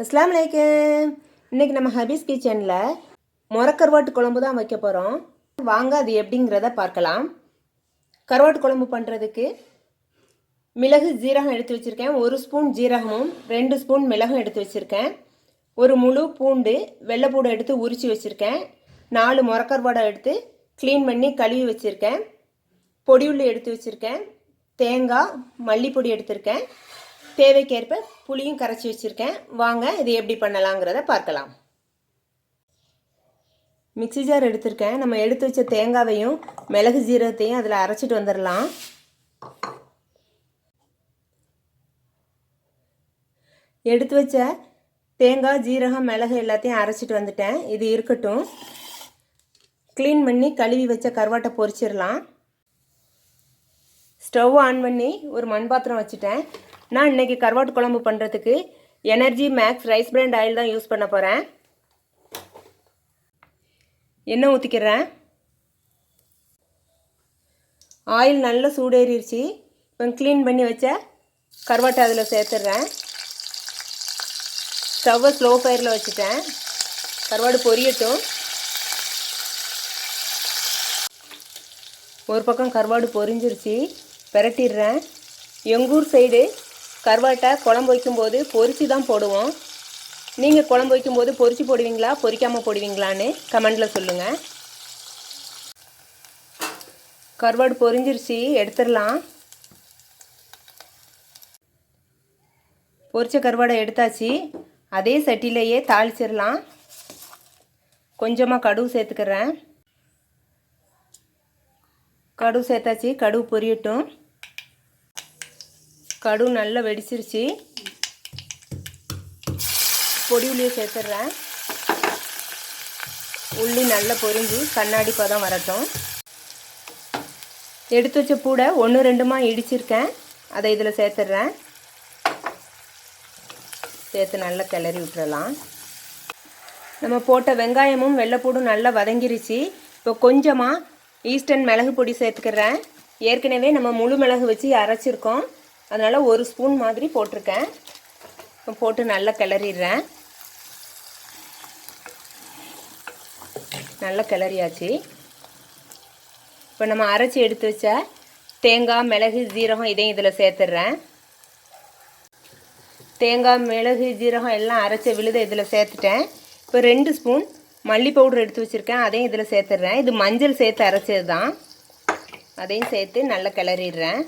அஸ்லாம் வலைக்கம் இன்னைக்கு நம்ம ஹபீஸ் கிச்சனில் முறக்கருவாட்டு குழம்பு தான் வைக்க போகிறோம் வாங்க அது எப்படிங்கிறத பார்க்கலாம். கருவாட்டு குழம்பு பண்ணுறதுக்கு மிளகு ஜீரகம் எடுத்து வச்சுருக்கேன். ஒரு ஸ்பூன் ஜீரகமும் ரெண்டு ஸ்பூன் மிளகும் எடுத்து வச்சுருக்கேன். ஒரு முழு பூண்டு வெள்ளைப்பூடு எடுத்து உரித்து வச்சுருக்கேன். நாலு முறக்கருவாடை எடுத்து க்ளீன் பண்ணி கழுவி வச்சுருக்கேன். பொடியுள்ளி எடுத்து வச்சுருக்கேன். தேங்காய் மல்லிப்பொடி எடுத்திருக்கேன். தேவைக்கேற்ப புளியும் கரைச்சி வச்சுருக்கேன். வாங்க இது எப்படி பண்ணலாங்கிறத பார்க்கலாம். மிக்சி ஜார் எடுத்திருக்கேன். நம்ம எடுத்து வச்ச தேங்காவையும் மிளகு ஜீரகத்தையும் அதில் அரைச்சிட்டு வந்துடலாம். எடுத்து வச்ச தேங்காய் ஜீரகம் மிளகு எல்லாத்தையும் அரைச்சிட்டு வந்துட்டேன். இது இருக்கட்டும். க்ளீன் பண்ணி கழுவி வச்ச கருவாட்டை பொரிச்சிடலாம். ஸ்டவ் ஆன் பண்ணி ஒரு மண் பாத்திரம் வச்சுட்டேன். நான் இன்றைக்கி கருவாட்டு குழம்பு பண்ணுறதுக்கு energy max rice brand oil தான் யூஸ் பண்ண போகிறேன் எண்ணெய் ஊற்றிக்கிறேன் ஆயில் நல்லா சூடேறிடுச்சு இப்போ க்ளீன் பண்ணி வச்ச கருவாட்டை அதில் சேர்த்துட்றேன் ஸ்டவ்வை ஸ்லோ ஃபயரில் வச்சுட்டேன். கருவாடு பொரியட்டும். ஒரு பக்கம் கருவாடு பொரிஞ்சிருச்சு. பெரட்டிடுறேன். எங்கூர் சைடு கருவாட்டை குழம்பு வைக்கும்போது பொரித்து தான் போடுவோம். நீங்கள் குழம்பு வைக்கும்போது பொரித்து போடுவீங்களா? பொரிக்காமல் போடுவீங்களான்னு கமெண்டில் சொல்லுங்கள் கருவாடு பொரிஞ்சிருச்சு எடுத்துடலாம். பொரித்த கருவாடை எடுத்தாச்சு. அதே சட்டிலேயே தாளிச்சிடலாம். கொஞ்சமாக கடுகு சேர்த்துக்கிறேன். கடுகு சேர்த்தாச்சு கடுகு பொரியட்டும். கடு நல்லா வெடிச்சிருச்சு. பொடி உள்ளியை சேர்த்துட்றேன் உள்ளி நல்லா பொரிஞ்சு கண்ணாடி பதம் வரட்டும். எடுத்து வச்ச பூடை ஒன்று ரெண்டுமா இடிச்சிருக்கேன். அதை இதில் சேர்த்துட்றேன் சேர்த்து நல்லா கிளறி விட்டுறலாம். நம்ம போட்ட வெங்காயமும் வெள்ளைப்பூடும் நல்லா வதங்கிருச்சு. இப்போ கொஞ்சமாக ஈஸ்டர்ன் மிளகு பொடி சேர்த்துக்கிறேன். ஏற்கனவே நம்ம முழு மிளகு வச்சு அரைச்சிருக்கோம். அதனால் ஒரு ஸ்பூன் மாதிரி போட்டிருக்கேன். போட்டு நல்லா கிளறிடுறேன். நல்லா கிளறியாச்சு. இப்போ நம்ம அரைச்சி எடுத்து வச்ச தேங்காய் மிளகு ஜீரகம் இதையும் இதில் சேர்த்துட்றேன். தேங்காய் மிளகு ஜீரகம் எல்லாம் அரைச்ச விழுத இதில் சேர்த்துட்டேன். இப்போ ரெண்டு ஸ்பூன் மல்லி பவுடர் எடுத்து வச்சுருக்கேன். அதையும் இதில் சேர்த்துட்றேன். இது மஞ்சள் சேர்த்து அரைச்சது தான் அதையும் சேர்த்து நல்லா கிளறிடுறேன்.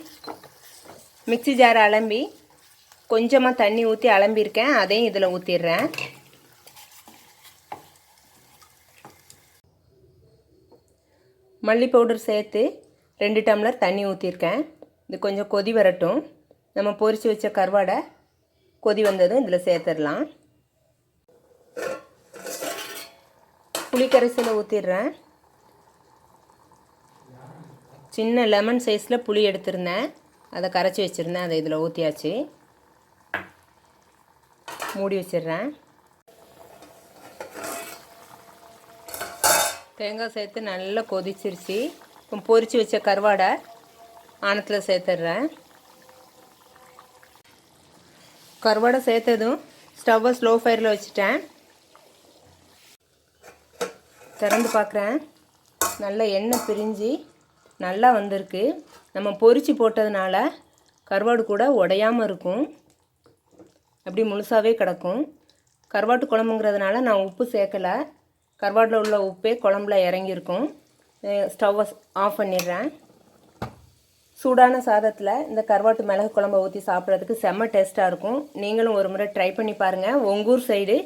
மிக்சி ஜார் அலம்பி கொஞ்சமாக தண்ணி ஊற்றி அலம்பியிருக்கேன். அதையும் இதில் ஊற்றிடுறேன் மல்லி பவுடர் சேர்த்து ரெண்டு டம்ளர் தண்ணி ஊற்றிருக்கேன் இது கொஞ்சம் கொதி வரட்டும். நம்ம பொரித்து வச்ச கருவாடை கொதி வந்ததும் இதில் சேர்த்துடலாம். புளிக்கரைசலை ஊற்றிடுறேன் சின்ன லெமன் சைஸில் புளி எடுத்திருந்தேன். அதை கரைச்சி வச்சுருந்தேன் அதை இதில் ஊற்றியாச்சு மூடி வச்சிடுறேன். தேங்காய் சேர்த்து நல்லா கொதிச்சிருச்சு. இப்போ பொரித்து வச்ச கருவாடை ஆனத்தில் சேர்த்துட்றேன். கருவாடை சேர்த்ததும் ஸ்டவ்வை ஸ்லோ ஃபயரில் வச்சுட்டேன். திறந்து பார்க்குறேன். நல்லா எண்ணெய் பிரிஞ்சு நல்லா வந்திருக்கு. நம்ம பொறிச்சு போட்டதுனால கருவாடு கூட உடையாமல் இருக்கும். அப்படி முழுசாகவே கிடக்கும். கருவாட்டு குழம்புங்கிறதுனால நான் உப்பு சேர்க்கலை. கருவாட்டில் உள்ள உப்பே குழம்புல இறங்கியிருக்கும். ஸ்டவ்வை ஆஃப் பண்ணிடுறேன். சூடான சாதத்தில் இந்த கருவாட்டு மிளகு குழம்பை ஊற்றி சாப்பிட்றதுக்கு செம்ம டேஸ்ட்டாக இருக்கும். நீங்களும் ஒரு முறை ட்ரை பண்ணி பாருங்கள் உங்கூர் சைடு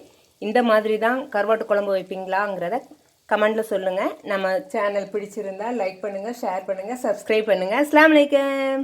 இந்த மாதிரி தான் கருவாட்டு குழம்பு வைப்பீங்களாங்கிறத கமெண்டில் சொல்லுங்கள் நம்ம சேனல் பிடிச்சிருந்தா லைக் பண்ணுங்கள் ஷேர் பண்ணுங்கள் சப்ஸ்கிரைப் பண்ணுங்கள் அஸ்லாம் வலைக்கம்